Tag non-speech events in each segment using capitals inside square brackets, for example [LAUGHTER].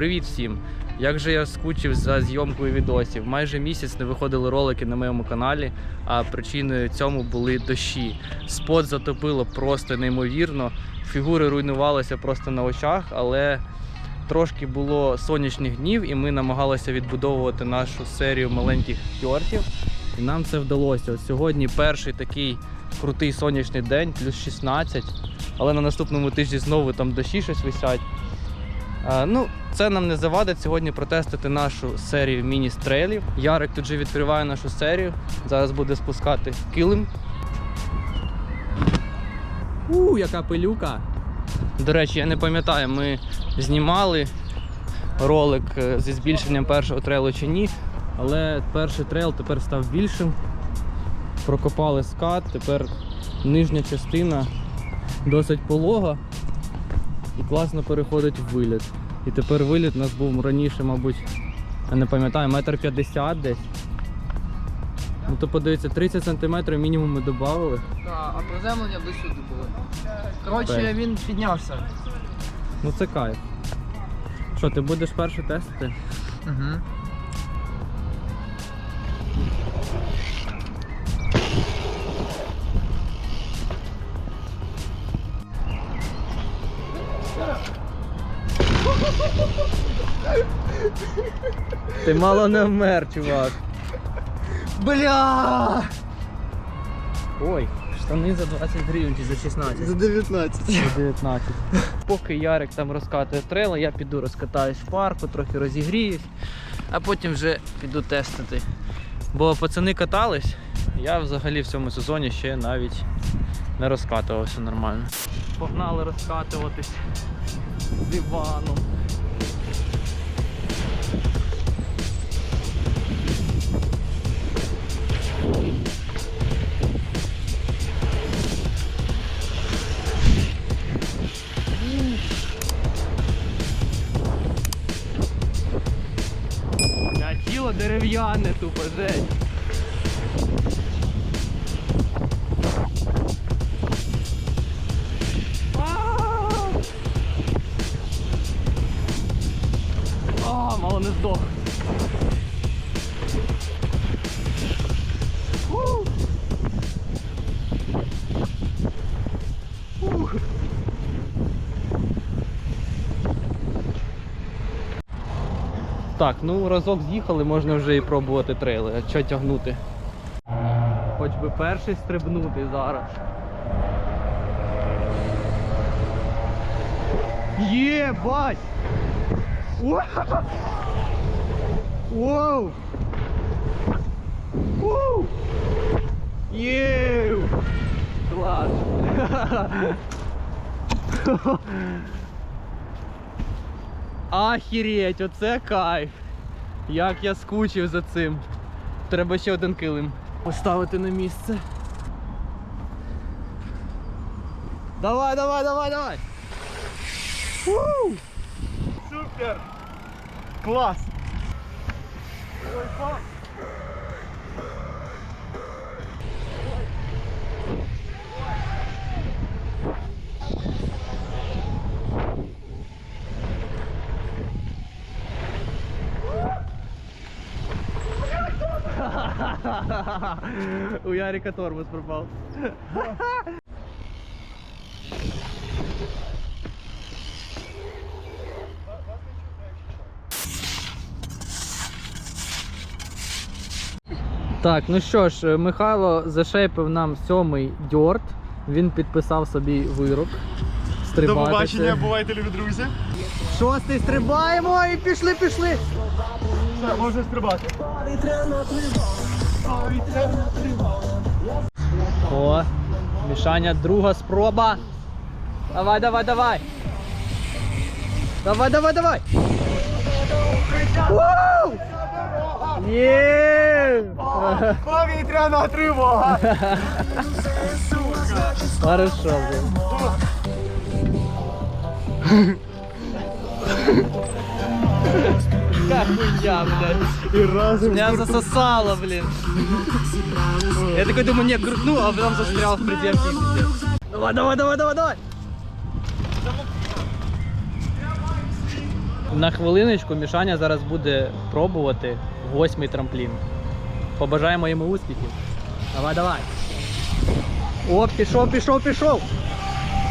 Привіт всім! Як же я скучив за зйомкою відосів. Майже місяць не виходили ролики на моєму каналі, а причиною цьому були дощі. Спот затопило просто неймовірно. Фігури руйнувалися просто на очах, але трошки було сонячних днів, і ми намагалися відбудовувати нашу серію маленьких тьортів. І нам це вдалося. От сьогодні перший такий крутий сонячний день, плюс 16. Але на наступному тижні знову там дощі щось висять. А, ну, це нам не завадить сьогодні протестити нашу серію міні-стрейлів. Ярик тут же відкриває нашу серію. Зараз буде спускати килим. У, яка пилюка! До речі, я не пам'ятаю, ми знімали ролик е, зі збільшенням першого трейлу чи ні. Але перший трейл тепер став більшим. Прокопали скат, тепер нижня частина досить полога і класно переходить в виліт. І тепер виліт у нас був раніше, мабуть, я не пам'ятаю, метр п'ятдесят десь. Ну то подивіться, 30 сантиметрів мінімум ми додали. Так, а приземлення десь сюди було. Коротше, Так. він піднявся. Ну це кайф. Що, ти будеш перший тестити? Угу. Ти мало не вмер, чувак. Бля! Ой, штани за 20 гривень чи за 16. За 19. За 19. Поки Ярик там розкатує трейл, я піду розкатаюсь в парку, трохи розігріюсь, а потім вже піду тестити. Бо пацани катались, я взагалі в цьому сезоні ще навіть не розкатувався нормально. Погнали розкатуватись з тіло дерев'яне тупо, жень. Так, ну разок з'їхали, можна вже і пробувати трейли. А що тягнути? Хоч би перший стрибнути зараз. Є, бать! Уа! Воу! Воу! Є! Клас! Ахереть, оце кайф. Як я скучив за цим. Треба ще один килим поставити на місце. Давай, давай, давай, давай. Уу! Супер! Клас! [LAUGHS] У Ярика тормоз пропав. [LAUGHS] Так, ну що ж, Михайло зашейпив нам сьомий дьорт. Він підписав собі вирок. До побачення, бувайте, любі друзі. Шостий стрибаємо і пішли, пішли. Все, можна стрибати. О, Мішаня, друга спроба. Давай, давай, давай. Давай, давай, давай. Вау! Є! [LAUGHS] Повітряна тривога! Хорошо, блин. [LAUGHS] Как хуйня, блядь. І разом Меня засосало, блин. Я такой думаю, не, крутну, а потом застрял в предельке. Давай, давай, давай, давай, давай. На хвилиночку Мішаня зараз буде пробувати восьмий трамплін. Побажаємо йому успіхів. Давай, давай. О, пішов, пішов, пішов.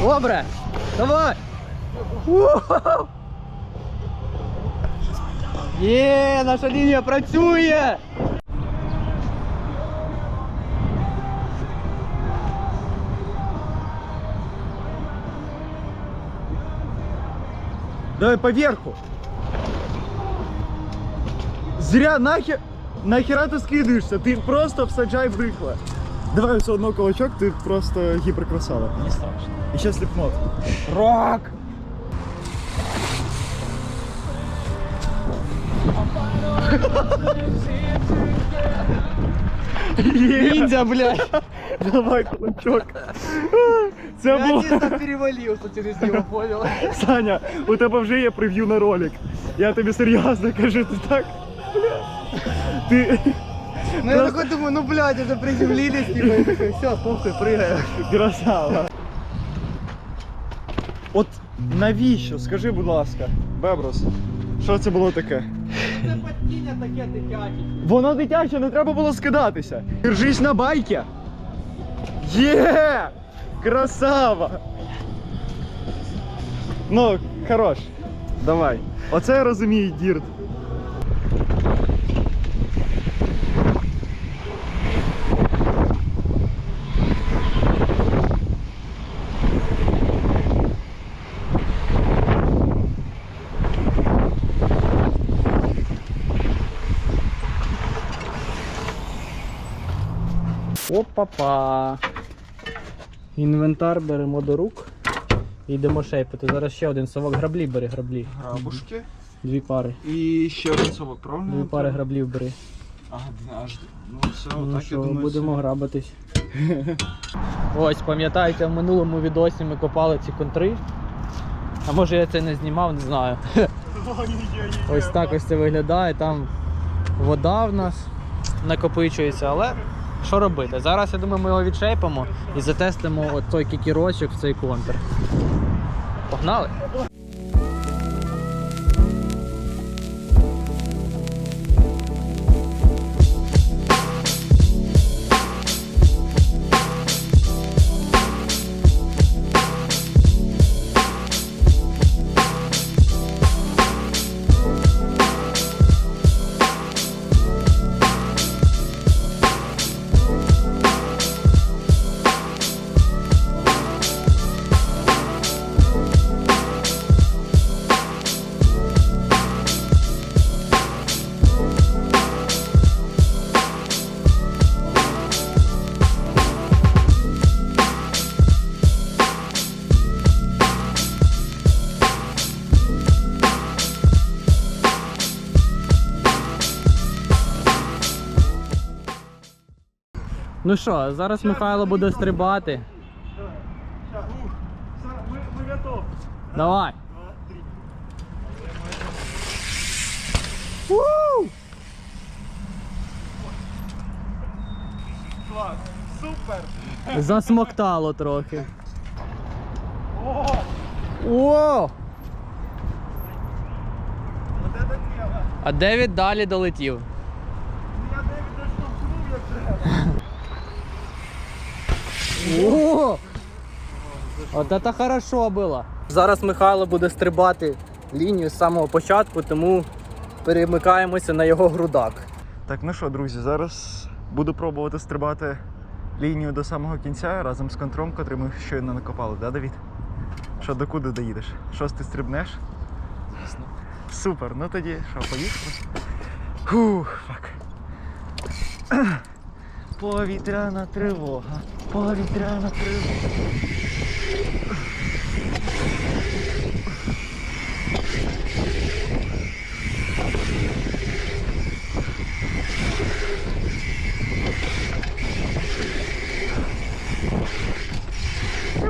Добре. Давай. Уху! Є, наша лінія працює. Давай поверху. Зря нахер... Нахера ти скидуєшся? Ти просто всаджай в рихле. Давай все одно кулачок, ти просто гіперкрасава. Не страшно. І ще сліпнот. Рок! Ніндзя, блядь. Давай кулачок. Це було. перевалився через нього, понял? Саня, у тебе вже є прев'ю на ролик. Я тобі серйозно кажу, ти так. Ти Ну я такой думаю, ну блядь, уже приземлились, типа, я такой, все, похуй, прыгаю. красава. От навіщо? Скажи, будь ласка, Беброс, що це було таке? Це падіння таке дитяче. Воно дитяче, не треба було скидатися. Держись на байки. Є! Красава! Ну, хорош. Давай. Оце я розумію, дірт. Опа-па. Інвентар беремо до рук. І йдемо шейпити. Зараз ще один совок граблі бери, граблі. Грабушки. Дві пари. І ще один совок, Дві пари граблів бери. Ага, аж. Ну все, Ну що, будемо грабитись. Ось, пам'ятаєте, в минулому відосі ми копали ці контри. А може я це не знімав, не знаю. Ось так ось це виглядає. Там вода в нас накопичується, але що робити? Зараз я думаю, ми його відшейпимо і затестимо от той кікірочок в цей контр. Погнали! Ну що, зараз Михайло буде стрибати. Ми, готові. Давай. Клас, супер! Засмоктало трохи. О, О! А Девід далі долетів. Я Девід доштовхнув як треба. О! От це хорошо було. Зараз Михайло буде стрибати лінію з самого початку, тому перемикаємося на його грудак. Так, ну що, друзі, зараз буду пробувати стрибати лінію до самого кінця разом з контром, котрий ми щойно накопали, да, Давід? Що докуди доїдеш? Шостий стрибнеш? Звісно. Супер, ну тоді що, поїхали? Фух, фак. Повітряна тривога. Повітряна тривога.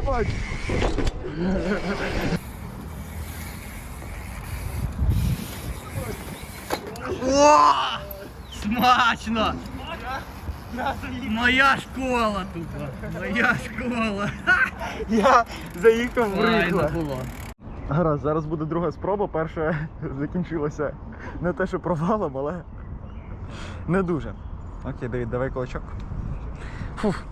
Бачу. Смачно! Моя школа тут. Моя школа. [LAUGHS] Я заїхав в Файно було. Гаразд, зараз буде друга спроба. Перша закінчилася не те, що провалом, але не дуже. Окей, Давід, давай кулачок. Фух.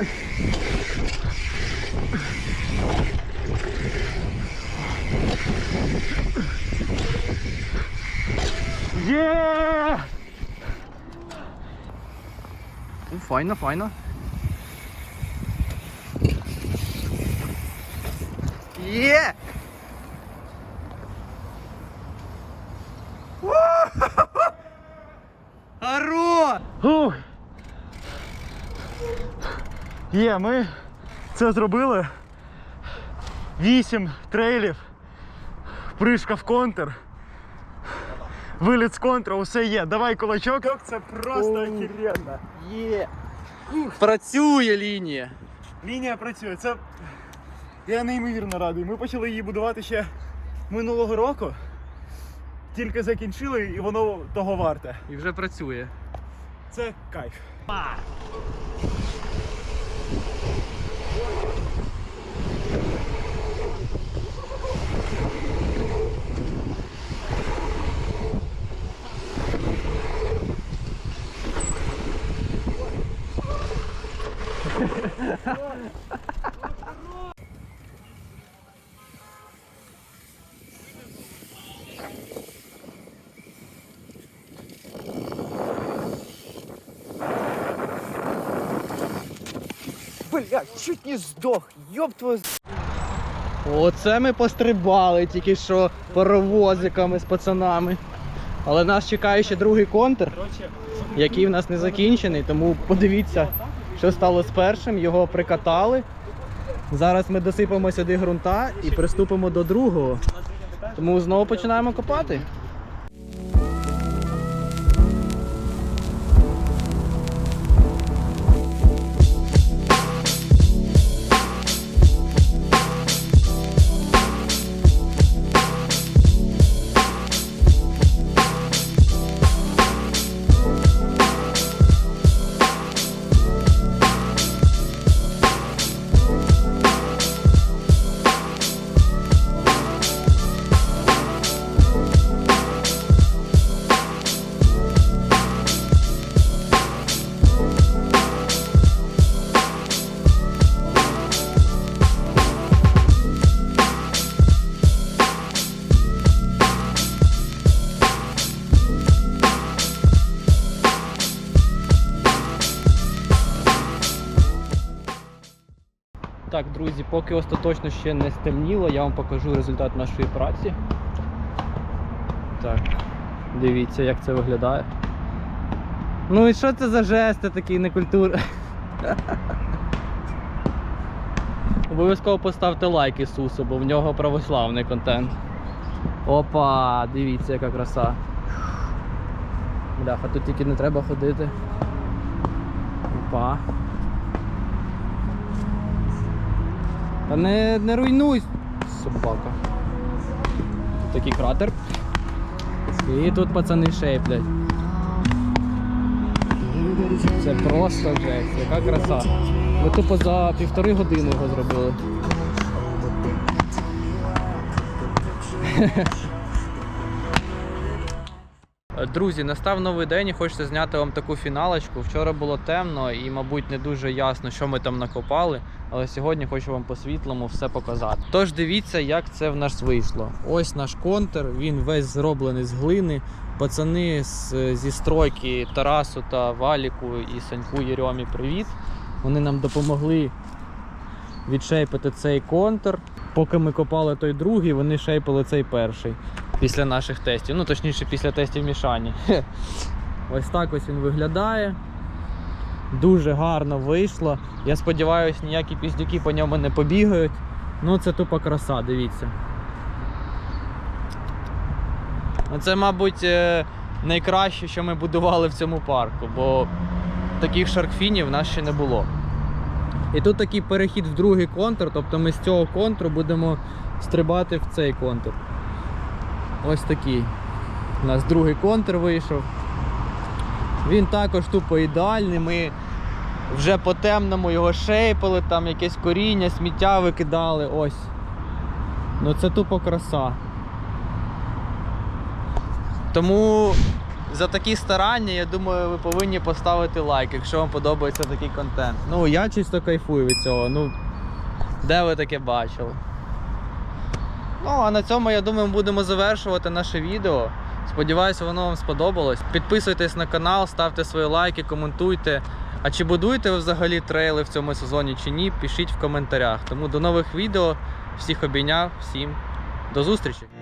Є! Ну, файно, файно. Є! Є, ми це зробили. Вісім трейлів, пришка в контр, виліт з контра, усе є. Давай кулачок. Це просто охеренно. Є! Працює лінія. Лінія працює. Це я неймовірно радий. Ми почали її будувати ще минулого року. Тільки закінчили і воно того варте. І вже працює. Це кайф. Блядь, чуть не здох, ёб твою Оце ми пострибали тільки що паровозиками з пацанами. Але нас чекає ще другий контр, який в нас не закінчений, тому подивіться, що стало з першим. Його прикатали. Зараз ми досипемо сюди ґрунта і приступимо до другого. Тому знову починаємо копати. Друзі, поки остаточно ще не стемніло, я вам покажу результат нашої праці. Так, дивіться, як це виглядає. Ну і що це за жести такі некультур? [LAUGHS] Обов'язково поставте лайк Ісусу, бо в нього православний контент. Опа, дивіться, яка краса. Бляха, тут тільки не треба ходити. Опа. Та не, не руйнуй, собака. Тут такий кратер. І тут пацани шейплять. Це просто жесть, яка краса. Ми тупо за півтори години його зробили. [LAUGHS] Друзі, настав новий день і хочеться зняти вам таку фіналочку. Вчора було темно і, мабуть, не дуже ясно, що ми там накопали. Але сьогодні хочу вам по-світлому все показати. Тож дивіться, як це в нас вийшло. Ось наш контур, він весь зроблений з глини. Пацани з, зі стройки Тарасу та Валіку і Саньку Єрьомі, привіт. Вони нам допомогли відшейпити цей контур. Поки ми копали той другий, вони шейпили цей перший після наших тестів. Ну, точніше, після тестів мішані. Ось так ось він виглядає. Дуже гарно вийшло. Я сподіваюся, ніякі піздюки по ньому не побігають. Ну, це тупо краса, дивіться. Ну, Це, мабуть, е, найкраще, що ми будували в цьому парку, бо таких шаркфінів в нас ще не було. І тут такий перехід в другий контур, тобто ми з цього контуру будемо стрибати в цей контур. Ось такий. У нас другий контур вийшов. Він також тупо ідеальний. Ми вже по темному його шейпали, там якесь коріння, сміття викидали. Ось. Ну це тупо краса. Тому за такі старання, я думаю, ви повинні поставити лайк, якщо вам подобається такий контент. Ну, я чисто кайфую від цього. Ну, де ви таке бачили? Ну, а на цьому, я думаю, ми будемо завершувати наше відео. Сподіваюся, воно вам сподобалось. Підписуйтесь на канал, ставте свої лайки, коментуйте. А чи будуєте ви взагалі трейли в цьому сезоні чи ні? Пишіть в коментарях. Тому до нових відео. Всіх обійняв, всім до зустрічі!